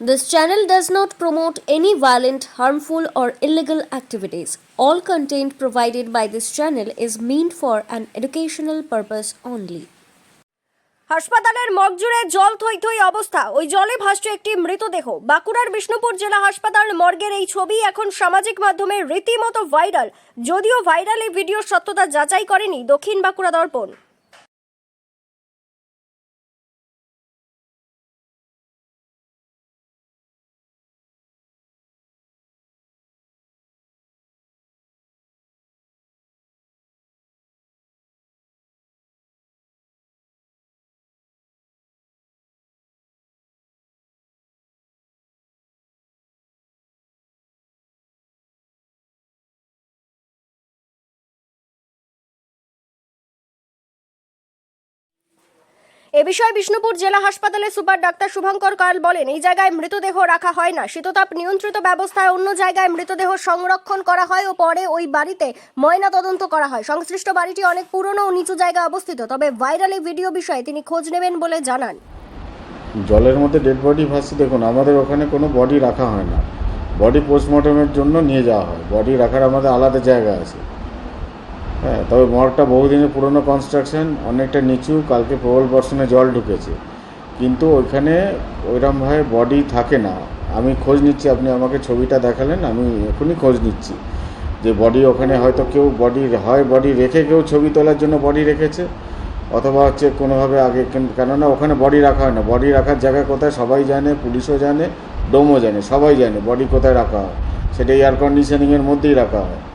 This channel does not promote any violent, harmful, or illegal activities. All content provided by this channel is meant for an educational purpose only. হাসপাতালের মগ জুড়ে জল থই থই অবস্থা ওই জলে ভাসছে একটি মৃতদেহ বাঁকুড়ার বিষ্ণুপুর জেলা হাসপাতাল মর্গের এই ছবি এখন সামাজিক মাধ্যমে রীতিমতো ভাইরাল যদিও ভাইরাল এই ভিডিওর সত্যতা যাচাই করেনি দক্ষিণ বাঁকুড়া দর্পণ এ বিষয়ে বিষ্ণুপুর জেলা হাসপাতালের সুপার ডাক্তার শুভঙ্কর কাল বলেন, এই জায়গায় মৃতদেহ রাখা হয় না। শীততাপ নিয়ন্ত্রিত ব্যবস্থায় অন্য জায়গায় মৃতদেহ সংরক্ষণ করা হয় ও পরে ওই বাড়িতে ময়না তদন্ত করা হয়। সংশ্লিষ্ট বাড়িটি অনেক পুরনো ও নিচু জায়গায় অবস্থিত। তবে ভাইরাল এই ভিডিও বিষয়ে তিনি খোঁজ নেবেন বলে জানান। জলের মধ্যে ডেড বডি ভাসছে। দেখুন, আমাদের ওখানে কোনো বডি রাখা হয় না। বডি পোস্টমর্টমের জন্য নিয়ে যাওয়া হয়। বডি রাখার আমাদের আলাদা জায়গা আছে। হ্যাঁ তবে মর্গটা বহুদিনের পুরনো কনস্ট্রাকশন অনেকটা নিচু, কালকে প্রবল বর্ষণে জল ঢুকেছে। কিন্তু ওইখানে ওইরমভাবে বডি থাকে না। আমি খোঁজ নিচ্ছি, আপনি আমাকে ছবিটা দেখালেন, আমি এখনই খোঁজ নিচ্ছি। যে বডি ওখানে হয়তো কেউ বডি হয় বডি রেখে কেউ ছবি তোলার জন্য বডি রেখেছে, অথবা হচ্ছে কোনোভাবে আগে, কেন- কেননা ওখানে বডি রাখা হয় না। বডি রাখার জায়গা কোথায় সবাই জানে, পুলিশও জানে, ডোমও জানে, সবাই জানে বডি কোথায় রাখা হয়। সেটা এয়ার কন্ডিশনিংয়ের মধ্যেই রাখা হয়।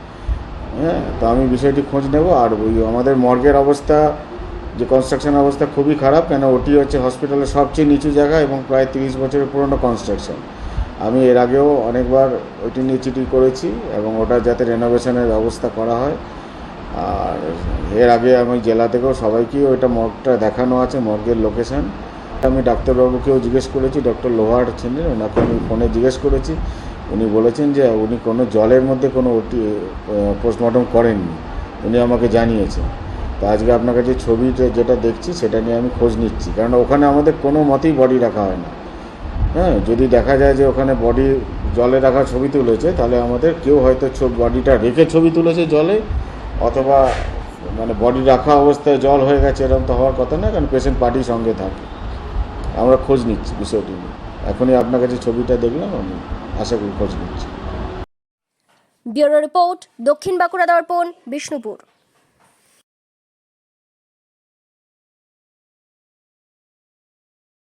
হ্যাঁ তো আমি বিষয়টি খোঁজ নেব আর ওই আমাদের মর্গের অবস্থা, যে কনস্ট্রাকশন অবস্থা খুবই খারাপ, কেন ওটি হচ্ছে হসপিটালের সবচেয়ে নিচু জায়গা এবং প্রায় তিরিশ বছরের পুরনো কনস্ট্রাকশন আমি এর আগেও অনেকবার ওইটি নিয়ে চিঠি করেছি এবং ওটা যাতে রেনোভেশনের ব্যবস্থা করা হয়। আর এর আগে আমি জেলা থেকেও সবাইকেই ওইটা মর্গটা দেখানো আছে, মর্গের লোকেশন আমি ডাক্তারবাবুকেও জিজ্ঞেস করেছি ডক্টর লোহার ছিলেন, ওনাকে আমি ফোনে জিজ্ঞেস করেছি। উনি বলেছেন যে উনি কোনো জলের মধ্যে কোনো ওটি পোস্টমর্টম করেননি। উনি আমাকে জানিয়েছেন। তো আজকে আপনার কাছে ছবি যেটা দেখছি, সেটা নিয়ে আমি খোঁজ নিচ্ছি। কারণ ওখানে আমাদের কোনো মতেই বডি রাখা হয় না। হ্যাঁ যদি দেখা যায় যে ওখানে বডি জলে রাখা ছবি তুলেছে, তাহলে আমাদের কেউ হয়তো বডিটা রেখে ছবি তুলেছে জলে, অথবা মানে বডি রাখা অবস্থায় জল হয়ে গেছে, এরকম তো হওয়ার কথা না, কারণ পেশেন্ট পার্টির সঙ্গে থাকে। আমরা খোঁজ নিচ্ছি বিষয়টি নিয়ে। এখনই আপনার কাছে ছবিটা দেখলাম, আমি আশা করি খোঁজ নিচ্ছি। ব্যুরো রিপোর্ট, দক্ষিণ বাঁকুড়া দর্পণ, বিষ্ণুপুর।